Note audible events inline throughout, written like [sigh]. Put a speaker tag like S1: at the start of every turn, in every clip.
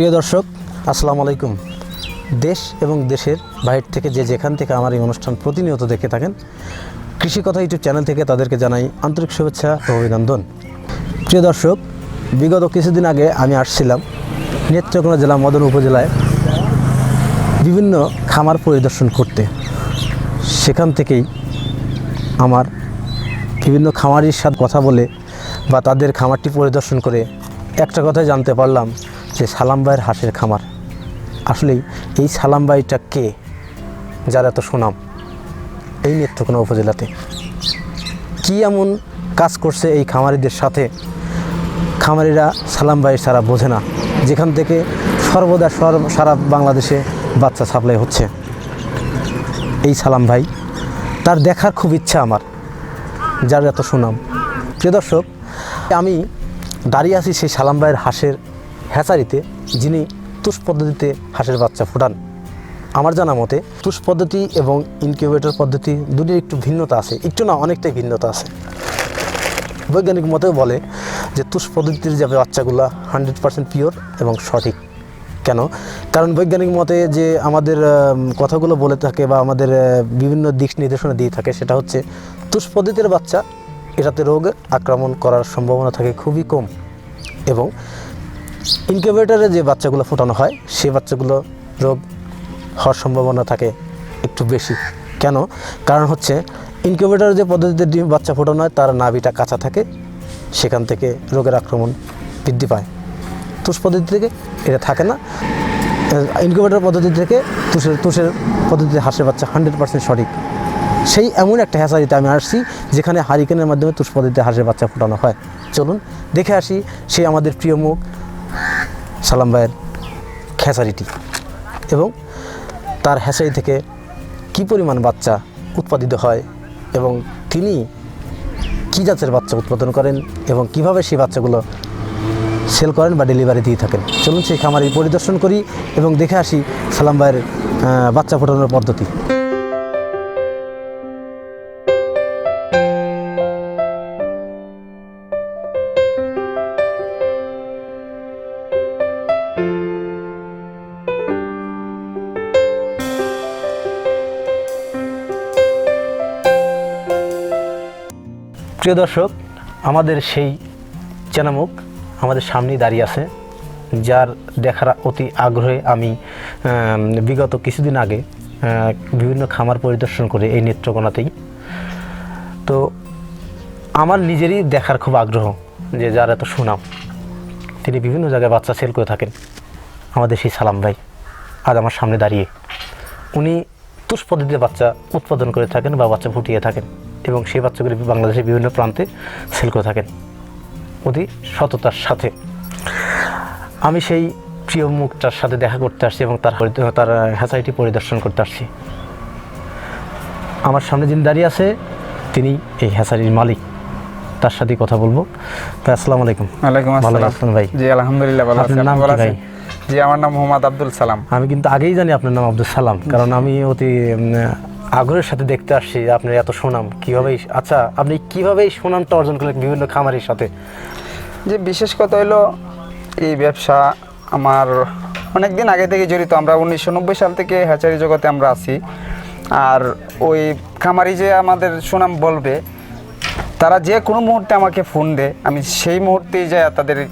S1: প্রিয় দর্শক, আসসালামু আলাইকুম। দেশ এবং দেশের বাইরে থেকে যে যেখান থেকে আমার এই অনুষ্ঠান প্রতিনিয়ত দেখে থাকেন, কৃষি কথা ইউটিউব চ্যানেল থেকে তাদেরকে জানাই আন্তরিক শুভেচ্ছা ও অভিনন্দন। প্রিয় দর্শক, বিগত কিছুদিন আগে আমি আসছিলাম নেত্রকোনা জেলা মদন উপজেলায় বিভিন্ন খামার পরিদর্শন করতে। সেখান থেকেই আমার বিভিন্ন খামারির সাথে কথা বলে বা তাদের খামারটি পরিদর্শন করে একটা কথাই জানতে পারলাম যে সালাম ভাইয়ের হাঁসের খামার। আসলেই এই সালাম ভাইটা কে, যার এত সুনাম? এই নেত্রকোনা উপজেলাতে। কি এমন কাজ করছে এই খামারিদের সাথে? খামারিরা সালাম ভাই সারা বোঝে না। যেখান থেকে সর্বদা সর- সারা বাংলাদেশে বাচ্চা সাপ্লাই হচ্ছে। এই সালাম ভাই, তার দেখার খুব ইচ্ছা আমার, যার এত সুনাম। প্রিয় দর্শক, আমি দাঁড়িয়ে আছি সেই সালাম ভাইয়ের হাঁসের হ্যাচারিতে, যিনি তুষ পদ্ধতিতে হাঁসের বাচ্চা ফোটান। আমার জানা মতে, তুষ পদ্ধতি এবং ইনকিউবেটর পদ্ধতি দুটির একটু ভিন্নতা আছে, একটু না অনেকটাই ভিন্নতা আছে। বৈজ্ঞানিক মতেও বলে যে তুষ পদ্ধতির যে বাচ্চাগুলো হান্ড্রেড পার্সেন্ট পিওর এবং সঠিক। কেন? কারণ বৈজ্ঞানিক মতে যে আমাদের কথাগুলো বলে থাকে বা আমাদের বিভিন্ন দিক নির্দেশনা দিয়ে থাকে, সেটা হচ্ছে তুষ পদ্ধতির বাচ্চা এটাতে রোগ আক্রমণ করার সম্ভাবনা থাকে খুবই কম। এবং ইনকিউবেটরে যে বাচ্চাগুলো ফোটানো হয়, সে বাচ্চাগুলো রোগ হওয়ার সম্ভাবনা থাকে একটু বেশি। কেন? কারণ হচ্ছে ইনকিউবেটর যে পদ্ধতিতে ডিম বাচ্চা ফোটানো হয়, তার নাভিটা কাঁচা থাকে, সেখান থেকে রোগের আক্রমণ বৃদ্ধি পায়। তুষ পদ্ধতি থেকে এটা থাকে না। ইনকিউবেটর পদ্ধতি থেকে তুষের তুষের পদ্ধতিতে হাঁসের বাচ্চা হান্ড্রেড পার্সেন্ট সঠিক। সেই এমন একটা হ্যাচারিতে আমি আসছি, যেখানে হারিকেনের মাধ্যমে তুষ পদ্ধতিতে হাঁসের বাচ্চা ফোটানো হয়। চলুন, দেখে আসি সেই আমাদের প্রিয় মুখ সালাম ভাইয়ের খেসারিটি এবং তার হ্যাচারি থেকে কী পরিমাণ বাচ্চা উৎপাদিত হয় এবং তিনি কী জাতের বাচ্চা উৎপাদন করেন এবং কীভাবে সেই বাচ্চাগুলো সেল করেন বা ডেলিভারি দিয়ে থাকেন? চলুন সেই খামারি পরিদর্শন করি এবং দেখে আসি সালাম ভাইয়ের বাচ্চা ফোটানোর পদ্ধতি। প্রিয় দর্শক, আমাদের সেই চেনামুখ আমাদের সামনেই দাঁড়িয়ে আছে, যার দেখার অতি আগ্রহে আমি বিগত কিছুদিন আগে বিভিন্ন খামার পরিদর্শন করে এই নেত্রকোনাতেই। তো আমার নিজেরই দেখার খুব আগ্রহ যে যার এত সুনাম। তিনি বিভিন্ন জায়গায় বাচ্চা সেল করে থাকেন। আমাদের সেই সালাম ভাই আজ আমার সামনে দাঁড়িয়ে। উনি তুষ পদ্ধতিতে বাচ্চা উৎপাদন করে থাকেন বা বাচ্চা ফুটিয়ে থাকেন। এবং সেই বাচ্চাগুলি বাংলাদেশের বিভিন্ন প্রান্তে সেল করে থাকেন। অতি সততার সাথে। আমি সেই প্রিয় মুখটার সাথে দেখা করতে আসছি এবং তার তার হ্যাচারিটি পরিদর্শন করতে আসছি। আমার সামনে যিনি দাঁড়িয়ে আছে তিনি এই হ্যাচারির মালিক। তার সাথে কথা বলব। তাই আসসালামু আলাইকুম।
S2: ওয়ালাইকুম
S1: ভালো
S2: আসসালাম।
S1: ভাই?
S2: জি আলহামদুলিল্লাহ ভালো আছি।
S1: আপনার নাম
S2: ভালো
S1: ভাই?
S2: আছেন? জি আমার নাম মোহাম্মদ আব্দুল সালাম।
S1: আমি কিন্তু আগেই জানি আপনার নাম আব্দুল সালাম কারণ আমি অতি আগ্রহের সাথে দেখতে আসছি আপনার এত সুনাম, কীভাবে আচ্ছা আপনি কীভাবে এই সুনামটা অর্জন করলেন বিভিন্ন খামারের সাথে?
S2: যে বিশেষ কথা হলো, এই ব্যবসা আমার অনেক দিন আগে থেকে জড়িত। আমরা উনিশশো নব্বই সাল থেকে হ্যাচারি জগতে আমরা আছি। আর ওই খামারি যে আমাদের সুনাম বলবে, তারা যে কোনো মুহূর্তে আমাকে ফোন দেয়। আমি সেই মুহূর্তেই যে তাদের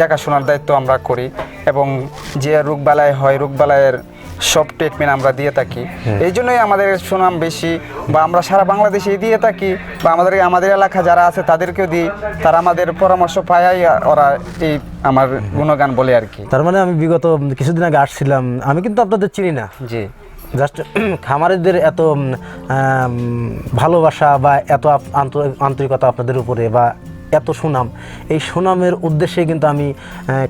S2: দেখাশোনার দায়িত্ব আমরা করি। এবং যে রোগবালায় হয় রোগবালায়ের সব ট্রিটমেন্ট আমরা দিয়ে থাকি। এই জন্যই আমাদের সুনাম বেশি বা আমরা সারা বাংলাদেশে দিয়ে থাকি বা আমাদের আমাদের এলাকা যারা আছে তাদেরকেও দিই তারা আমাদের পরামর্শ পায় ওরা এই আমার গুণগান বলে আর কি।
S1: তার মানে আমি বিগত কিছুদিন আগে আসছিলাম আমি কিন্তু আপনাদের চিনি না।
S2: জি।
S1: জাস্ট [clears throat] খামারিদের এত ভালোবাসা বা এত আন্তরিকতা আপনাদের উপরে বা এত সুনাম। এই সুনামের উদ্দেশ্যে কিন্তু আমি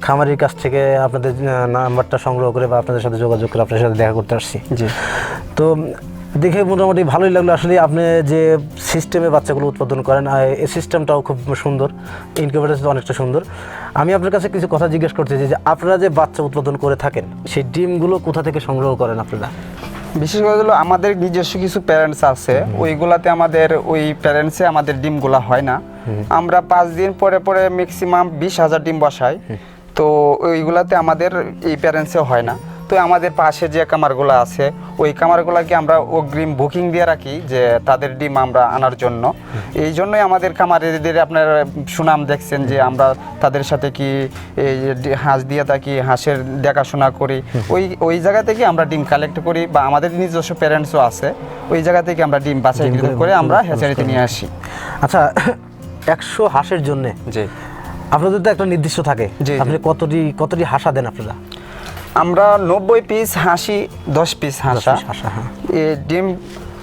S1: খামারির কাছ থেকে আপনাদের নাম্বারটা সংগ্রহ করে বা আপনাদের সাথে যোগাযোগ করে আপনাদের সাথে দেখা করতে আসছি।
S2: জি।
S1: তো দেখে মোটামুটি ভালোই লাগল। আসলে আপনি যে সিস্টেমে বাচ্চাগুলো উৎপাদন করেন আর এই সিস্টেমটাও খুব সুন্দর। ইনকিউবেটার অনেকটা সুন্দর। আমি আপনার কাছে কিছু কথা জিজ্ঞেস করতে চাই যে আপনারা যে বাচ্চা উৎপাদন করে থাকেন সেই ডিমগুলো কোথা থেকে সংগ্রহ করেন আপনারা?
S2: বিশেষ করে হলো আমাদের নিজস্ব কিছু প্যারেন্টস আছে ওইগুলাতে আমাদের ওই প্যারেন্টসে আমাদের ডিমগুলা হয় না। আমরা পাঁচ দিন পরে পরে ম্যাক্সিমাম বিশ হাজার ডিম বসাই। তো ওইগুলাতে আমাদের এই প্যারেন্টসে হয় না। তো আমাদের পাশে যে কামারগুলো আছে ওই কামারগুলোকে আমরা অগ্রিম বুকিং দিয়ে রাখি যে তাদের ডিম আমরা আনার জন্য। এই জন্যই আমাদের কামারেদের আপনার সুনাম দেখছেন যে আমরা তাদের সাথে কি হাঁস দিয়ে থাকি হাঁসের দেখাশোনা করি। ওই ওই জায়গা থেকে আমরা ডিম কালেক্ট করি বা আমাদের নিজস্ব প্যারেন্টসও আছে ওই জায়গা থেকে আমরা ডিম বাছাই
S1: করে-
S2: আমরা হ্যাচারিতে নিয়ে আসি।
S1: আচ্ছা [coughs] একশো হাঁসের জন্যে
S2: জি।
S1: আপনাদের তো একটা নির্দিষ্ট থাকে।
S2: জি।
S1: আপনি কতটি কতটি হাসা দেন আপনারা?
S2: আমরা নব্বই পিস হাসি দশ পিস হাঁসা।
S1: হ্যাঁ।
S2: ডিম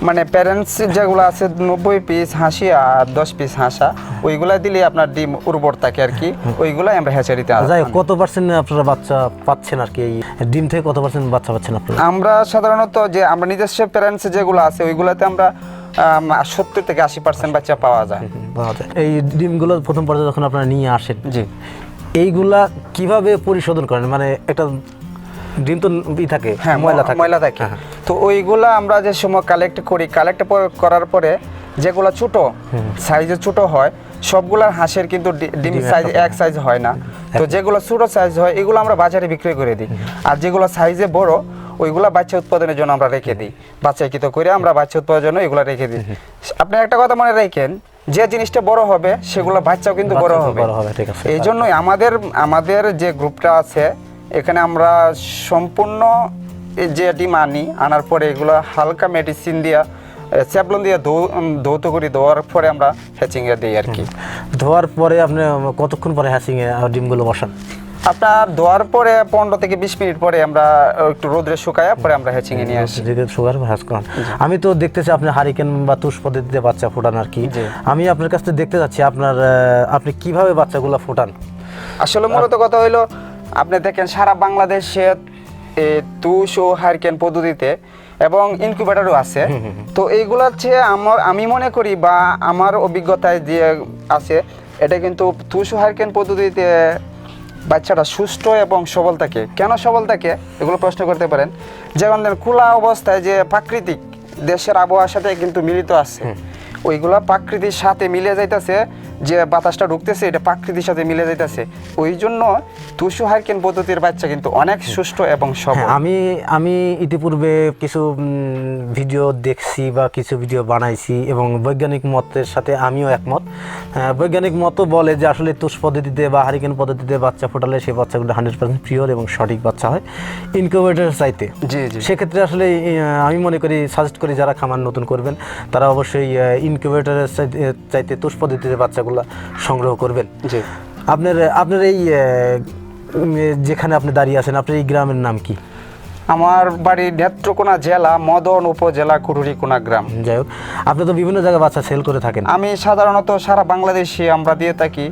S2: মানে প্যারেন্টস যেগুলো আছে নব্বই পিস হাসি আর দশ পিস হাঁসা ওইগুলা দিলে আপনার ডিম উর্বর থাকে আর কি। ওইগুলাই আমরা হ্যাচারিতে।
S1: যাই কত পার্সেন্ট আপনারা বাচ্চা পাচ্ছেন আর কি? এই ডিম থেকে কত পার্সেন্ট বাচ্চা পাচ্ছেন আপনারা?
S2: আমরা সাধারণত যে আমরা নিজস্ব প্যারেন্টস যেগুলো আছে ওইগুলাতে আমরা সত্তর থেকে আশি পার্সেন্ট বাচ্চা পাওয়া যায়।
S1: পাওয়া যায়। এই ডিমগুলো প্রথম পর্যায়ে যখন আপনারা নিয়ে আসেন
S2: জি।
S1: এইগুলা কীভাবে পরিশোধন করেন? মানে একটা ডিম তো ই থাকে
S2: হ্যাঁ
S1: ময়লা থাকে।
S2: ময়লা থাকে।
S1: হ্যাঁ।
S2: তো ওইগুলা আমরা যে সময় কালেক্ট করি কালেক্ট করার পরে যেগুলো ছোট সাইজে ছোট হয় সবগুলার হাঁসের কিন্তু ডিম সাইজ এক সাইজ হয় না। তো যেগুলো ছোট সাইজ হয় এগুলো আমরা বাজারে বিক্রি করে দিই। আর যেগুলো সাইজে বড় ওইগুলা বাচ্চা উৎপাদনের জন্য আমরা রেখে দিই। বাচ্চাকৃত করে আমরা বাচ্চা উৎপাদনের জন্য এগুলো রেখে দিই। আপনি একটা কথা মনে রাখেন যে জিনিসটা বড় হবে সেগুলো বাচ্চাও কিন্তু বড় হবে। এই জন্যই আমাদের আমাদের যে গ্রুপটা আছে এখানে আমরা সম্পূর্ণ এই যে ডিম আনি আনার পরে এগুলো হালকা মেডিসিন দিয়া স্যাপলন দিয়ে ধৌত করি ধোয়ার পরে আমরা হ্যাচিংয়ে দিই আর কি।
S1: ধোয়ার পরে আপনি কতক্ষণ পরে হ্যাসিং এ ডিমগুলো বসান?
S2: আপনার ধোয়ার পরে পনেরো থেকে বিশ মিনিট পরে আমরা একটু রোদ্রে শুকায় পরে আমরা হ্যাচিংয়ে নিয়ে আসি।
S1: যেটা করান। আমি তো দেখতেছি আপনি হারিকেন বা তুষ পদ্ধতিতে বাচ্চা ফোটান আর কি। আমি আপনার কাছ থেকে দেখতে যাচ্ছি আপনার আপনি কীভাবে বাচ্চাগুলো ফোটান?
S2: আসলে মূলত কথা হইল আপনি দেখেন সারা বাংলাদেশে তুষ ও হারকেন পদ্ধতিতে এবং ইনকিউবেটরও আছে। তো এইগুলা হচ্ছে আমার আমি মনে করি বা আমার অভিজ্ঞতায় যে আছে এটা কিন্তু তুষ ও হারকেন পদ্ধতিতে বাচ্চাটা সুস্থ এবং সবল থাকে। কেন সবল থাকে? এগুলো প্রশ্ন করতে পারেন। যেমন ধরেন খোলা অবস্থায় যে প্রাকৃতিক দেশের আবহাওয়ার সাথে কিন্তু মিলিত আছে। ওইগুলা প্রাকৃতির সাথে মিলে যাইতেছে যে বাতাসটা ঢুকতেছে এটা প্রাকৃতির সাথে মিলে যাইতেছে। ওই জন্য তুষু হারকেন পদ্ধতির বাচ্চা কিন্তু অনেক সুস্থ এবং সবল।
S1: হ্যাঁ, আমি আমি ইতিপূর্বে কিছু ভিডিও দেখছি বা কিছু ভিডিও বানাইছি এবং বৈজ্ঞানিক মতের সাথে আমিও একমত। বৈজ্ঞানিক মতও বলে যে আসলে তুষ পদ্ধতিতে বা হারিকেন পদ্ধতিতে বাচ্চা ফোটালে সেই বাচ্চাগুলো হান্ড্রেড পার্সেন্ট পিওর এবং সঠিক বাচ্চা হয় ইনকিউবেটর চাইতে।
S2: জি জি।
S1: সেক্ষেত্রে আসলে আমি মনে করি সাজেস্ট করি যারা খামার নতুন করবেন তারা অবশ্যই ইনকিউবেটরের চাইতে তুষ পদ্ধতিতে বাচ্চাগুলো সংগ্রহ করবেন।
S2: জি।
S1: আপনার আপনার এই যেখানে আপনি দাঁড়িয়ে আছেন আপনার এই গ্রামের নাম কি?
S2: আমার বাড়ি নেত্রকোনা জেলা মদন উপজেলা কুটুরিকোনা গ্রাম।
S1: যাই হোক আপনি তো বিভিন্ন জায়গায় বাচ্চা সেল করে থাকেন।
S2: আমি সাধারণত সারা বাংলাদেশে আমরা দিয়ে থাকি।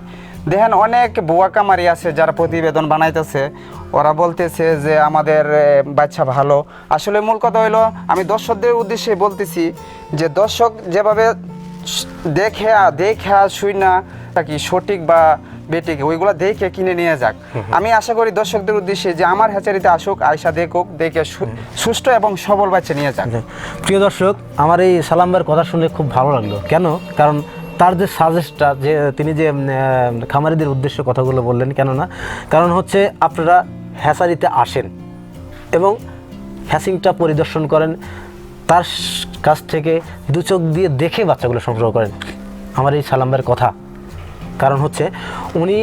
S2: দেখেন অনেক বুয়া কামারি আছে যারা প্রতিবেদন বানাইতেছে। ওরা বলতেছে যে আমাদের বাচ্চা ভালো। আসলে মূল কথা হইল আমি দর্শকদের উদ্দেশ্যে বলতেছি যে দর্শক যেভাবে দেখে দেখে শুই না কি সঠিক বা বেটিক ওইগুলো দেখে কিনে নিয়ে যাক। আমি আশা করি দর্শকদের উদ্দেশ্যে যে আমার হ্যাচারিতে আসুক আয়সা দেখুক দেখে সুস্থ এবং সবল বাচ্চা নিয়ে যাক।
S1: প্রিয় দর্শক আমার এই সালাম্বার কথা শুনে খুব ভালো লাগল। কেন? কারণ তার যে সাজেস্টটা যে তিনি যে খামারিদের উদ্দেশ্যে কথাগুলো বললেন কেননা কারণ হচ্ছে আপনারা হ্যাচারিতে আসেন এবং হ্যাসিংটা পরিদর্শন করেন। তার কাছ থেকে দু চোখ দিয়ে দেখে বাচ্চাগুলো সংগ্রহ করেন। আমার এই সালাম্বার কথা। কারণ হচ্ছে, উনি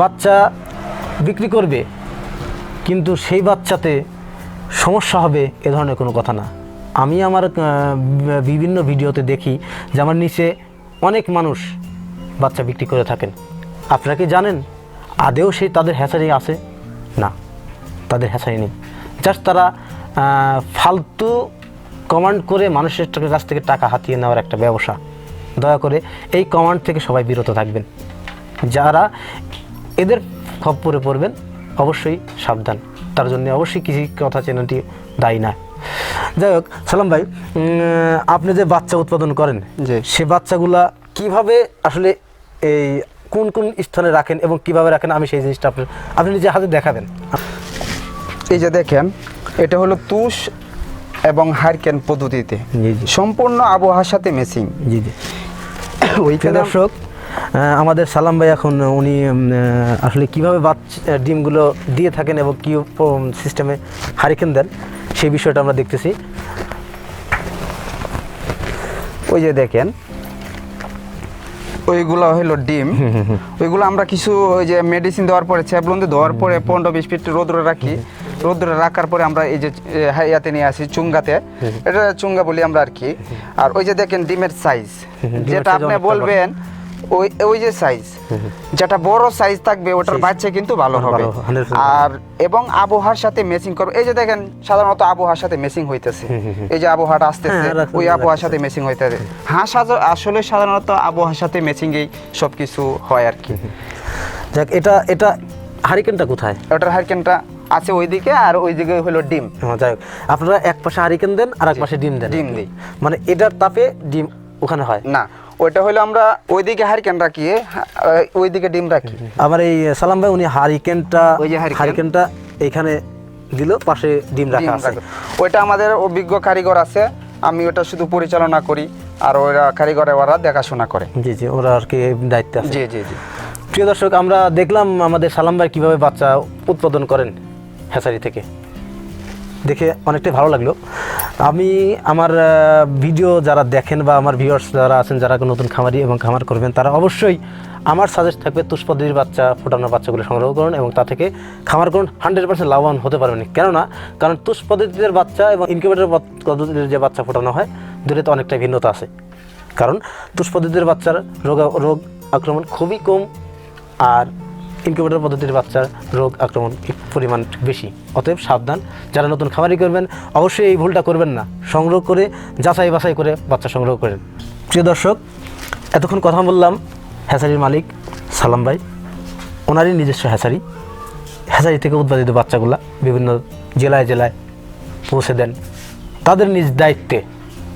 S1: বাচ্চা বিক্রি করবে, কিন্তু সেই বাচ্চাতে সমস্যা হবে এ ধরনের কোনো কথা না। আমি আমার বিভিন্ন ভিডিওতে দেখি যে আমার নিচে অনেক মানুষ বাচ্চা বিক্রি করে থাকেন। আপনারা কি জানেন, আদেও সেই তাদের হ্যাচারি আছে? না, তাদের হ্যাচারি নেই। জাস্ট তারা ফালতু কমান্ড করে মানুষের কাছ থেকে টাকা হাতিয়ে নেওয়ার একটা ব্যবসা। দয়া করে এই কমান্ড থেকে সবাই বিরত থাকবেন। যারা এদের খপ্পরে পড়বেন অবশ্যই সাবধান। তার জন্য অবশ্যই কৃষি কথা চ্যানেলটি দায়ী না। যাই হোক সালাম ভাই আপনি যে বাচ্চা উৎপাদন করেন
S2: যে
S1: সে বাচ্চাগুলা কীভাবে আসলে এই কোন কোন স্থানে রাখেন এবং কীভাবে রাখেন? আমি সেই জিনিসটা আপনি আপনি নিজে হাতে দেখাবেন।
S2: এই যে দেখেন এটা হলো তুষ এবং হারকেন পদ্ধতিতে। সম্পূর্ণ আবহাওয়ার সাথে মেসিং
S1: জি জি।
S2: ওইখানে
S1: দর্শক আমাদের সালাম ভাই এখন উনি আসলে কীভাবে বাচ্চা ডিমগুলো দিয়ে থাকেন এবং কী সিস্টেমে হারিকেন দেন সেই বিষয়টা আমরা দেখতেছি।
S2: ওই যে দেখেন ওইগুলো হলো ডিম। ওইগুলো আমরা কিছু ওই যে মেডিসিন দেওয়ার পরে চ্যাবলন দিয়ে দেওয়ার পরে পনেরো বিশ মিনিট রোদ্রে রাখি। রোদ্রে রাখার পরে আমরা এই যে এ, হাইয়াতে নিয়ে আসি চুঙ্গাতে। এটা চুঙ্গা বলি আমরা আর কি। আর ওই যে দেখেন ডিমের সাইজ যেটা আপনি বলবেন ওই ওই যে সাইজ যেটা বড় সাইজ থাকবে ওটার বাচ্চা কিন্তু ভালো হবে।
S1: হবে, 100%
S2: আর এবং আবহাওয়ার সাথে ম্যাচিং করবে। এই যে দেখেন সাধারণত আবহাওয়ার সাথে ম্যাচিং হইতেছে। এই যে আবহাওয়াটা আসতেছে
S1: হ্যাঁ,
S2: ওই আবহাওয়ার সাথে ম্যাচিং হইতেছে। হাঁস আজ- আসলে সাধারণত আবহাওয়ার সাথে ম্যাচিংয়েই সব কিছু হয় আর কি।
S1: যাক এটা এটা হারিকেনটা কোথায়?
S2: ওটার হারকেনটা আছে ওইদিকে আর ওইদিকে হলো ডিম।
S1: হ্যাঁ, যাই হোক। আপনারা এক পাশে হারিকেন দেন আর এক পাশে ডিম দেন
S2: ডিম দিই।
S1: মানে এটার তাপে ডিম ওখানে হয়?
S2: না ওইটা হলো আমরা ওইদিকে হারকেন রাখি হা- ওইদিকে ডিম রাখি।
S1: আমার এই সালাম ভাই উনি হারিকেনটা
S2: ওই যে হারিকেন।
S1: হারিকেনটা এইখানে দিল পাশে ডিম রাখা আছে।
S2: ওইটা আমাদের অভিজ্ঞ কারিগর আছে আমি ওটা শুধু পরিচালনা করি আর ওরা কারিগরে ওরা দেখাশোনা করে।
S1: জি জি ওরা আর কি দায়িত্ব আছে।
S2: জি জি জি।
S1: প্রিয় দর্শক আমরা দেখলাম আমাদের সালাম ভাই কীভাবে বাচ্চা উৎপাদন করেন। হ্যাচারি থেকে। দেখে অনেকটাই ভালো লাগল। আমি আমার ভিডিও যারা দেখেন বা আমার ভিউয়ার্স যারা আছেন, যারা নতুন খামারি এবং খামার করবেন, তারা অবশ্যই আমার সাজেস্ট থাকবে তুষপদ্ধতির বাচ্চা, ফোটানো বাচ্চাগুলো সংগ্রহ করুন এবং তা থেকে খামার করুন। হান্ড্রেড পার্সেন্ট লাভবান হতে পারবেন। কেননা, কারণ তুষ পদ্ধতির বাচ্চা এবং ইনকিউবেটর পদ্ধতির যে বাচ্চা ফোটানো হয়, দুটোতে অনেকটা ভিন্নতা আছে। কারণ তুষ পদ্ধতির বাচ্চার রোগ রোগ আক্রমণ খুবই কম, আর ইনকিউবেটর পদ্ধতির বাচ্চার রোগ আক্রমণ পরিমাণ বেশি? অতএব সাবধান। যারা নতুন খামারি করবেন অবশ্যই এই ভুলটা করবেন না। সংগ্রহ করে যাচাই বাছাই করে বাচ্চা সংগ্রহ করেন। প্রিয় দর্শক এতক্ষণ কথা বললাম হ্যাচারির মালিক সালাম ভাই। ওনারই নিজস্ব হ্যাচারি হ্যাচারি থেকে উৎপাদিত বাচ্চাগুলা বিভিন্ন জেলায় জেলায় পৌঁছে দেন। তাদের নিজ দায়িত্বে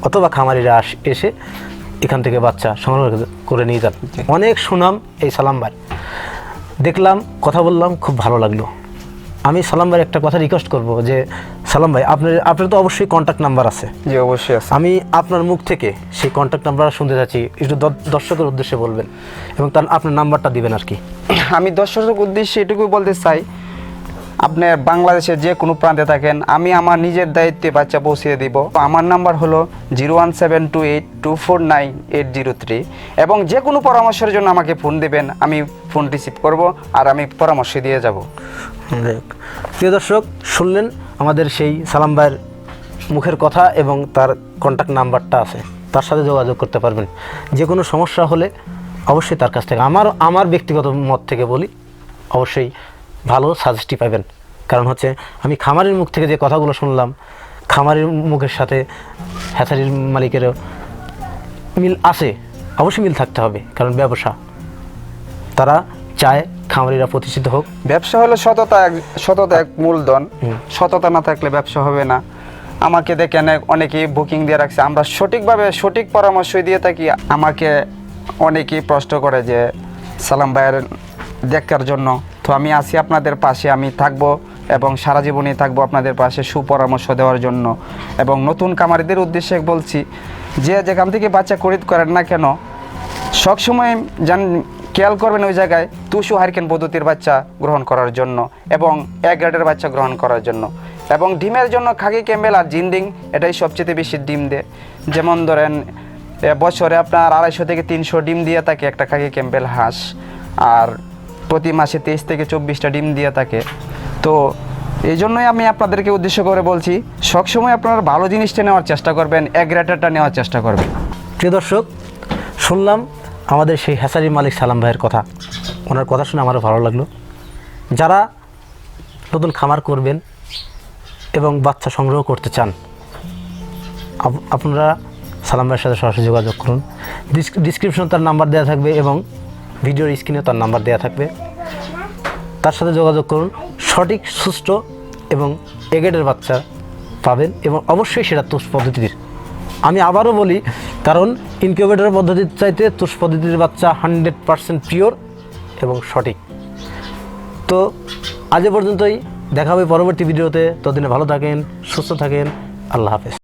S1: অথবা খামারিরা আস এসে এখান থেকে বাচ্চা সংগ্রহ করে নিয়ে যান। অনেক সুনাম এই সালাম ভাই। দেখলাম কথা বললাম খুব ভালো লাগল। আমি সালাম ভাই একটা কথা রিকোয়েস্ট করব যে সালাম ভাই আপনার আপনার তো অবশ্যই কন্ট্যাক্ট নাম্বার আছে।
S2: জি অবশ্যই আছে।
S1: আমি আপনার মুখ থেকে সেই কন্ট্যাক্ট নাম্বার শুনতে চাচ্ছি একটু দর্শকের উদ্দেশ্যে বলবেন এবং তার আপনার নাম্বারটা দিবেন আর কি।
S2: আমি দর্শকের উদ্দেশ্যে এটুকু বলতে চাই আপনি বাংলাদেশের যে কোনো প্রান্তে থাকেন, আমি আমার নিজের দায়িত্বে বাচ্চা পৌঁছিয়ে দিব। আমার নাম্বার হলো zero one seven two eight two four nine eight zero three এবং যে কোনো পরামর্শের জন্য আমাকে ফোন দেবেন, আমি ফোন রিসিভ করব আর আমি পরামর্শ দিয়ে যাব।
S1: প্রিয় দর্শক, শুনলেন আমাদের সেই সালাম ভাইয়ের মুখের কথা এবং তার কন্ট্যাক্ট নাম্বারটা আছে। তার সাথে যোগাযোগ করতে পারবেন। যে কোনো সমস্যা হলে অবশ্যই তার কাছ থেকে। আমার আমার ব্যক্তিগত মত থেকে বলি, অবশ্যই ভালো সাজেস্টি পাবেন। কারণ হচ্ছে আমি খামারের মুখ থেকে যে কথাগুলো শুনলাম খামারের মুখের সাথে হ্যাচারির মালিকেরও মিল আছে। অবশ্যই মিল থাকতে হবে কারণ ব্যবসা। তারা চায় খামারিরা প্রতিষ্ঠিত হোক।
S2: ব্যবসা হলো সততা এক সততা এক মূলধন। সততা না থাকলে ব্যবসা হবে না। আমাকে দেখে অনেক- অনেকেই বুকিং দিয়ে রাখছে। আমরা সঠিকভাবে সঠিক পরামর্শ দিয়ে থাকি। আমাকে অনেকেই প্রশ্ন করে যে সালাম ভাইয়ের দেখার জন্য। তো আমি আছি আপনাদের পাশে, আমি থাকব এবং সারা জীবনই থাকব আপনাদের পাশে সুপরামর্শ দেওয়ার জন্য। এবং নতুন কামারিদের উদ্দেশ্যে বলছি, যে যেখান থেকে বাচ্চা খরিদ করেন না কেন সবসময় জান, খেয়াল করবেন ওই জায়গায় তুষু হারিকেন পদ্ধতির বাচ্চা গ্রহণ করার জন্য এবং এক গ্রেডের বাচ্চা গ্রহণ করার জন্য। এবং ডিমের জন্য খাকি ক্যাম্বেল আর জিন্ডিং, এটাই সবচেয়ে বেশি ডিম দেয়। যেমন ধরেন বছরে আপনার আড়াইশো থেকে তিনশো ডিম দিয়ে থাকে একটা খাকি ক্যাম্বেল হাঁস। আর প্রতি মাসে তেইশ থেকে চব্বিশটা ডিম দিয়ে থাকে। তো এই জন্যই আমি আপনাদেরকে উদ্দেশ্য করে বলছি সবসময় আপনারা ভালো জিনিসটা নেওয়ার চেষ্টা করবেন, এক গ্রেটারটা নেওয়ার চেষ্টা করবেন।
S1: প্রিয় দর্শক, শুনলাম আমাদের সেই হ্যাসারি মালিক সালাম ভাইয়ের কথা। ওনার কথা শুনে আমারও ভালো লাগল। যারা নতুন খামার করবেন এবং বাচ্চা সংগ্রহ করতে চান আপ- আপনারা সালাম ভাইয়ের সাথে সরাসরি যোগাযোগ করুন। ডিসক্রিপশন তার নাম্বার দেওয়া থাকবে এবং ভিডিওর স্ক্রিনে তার নাম্বার দেওয়া থাকবে। তার সাথে যোগাযোগ করুন, সঠিক, সুস্থ এবং এগেডের বাচ্চা পাবেন এবং অবশ্যই সেটা তুষ পদ্ধতির। আমি আবারও বলি, কারণ ইনকিউবেটর পদ্ধতির চাইতে তুষ পদ্ধতির বাচ্চা হান্ড্রেড পারসেন্ট পিওর এবং সঠিক। তো আজ পর্যন্তই, দেখা হবে পরবর্তী ভিডিওতে। ততদিনে ভালো থাকেন, সুস্থ থাকেন, আল্লাহ হাফেজ।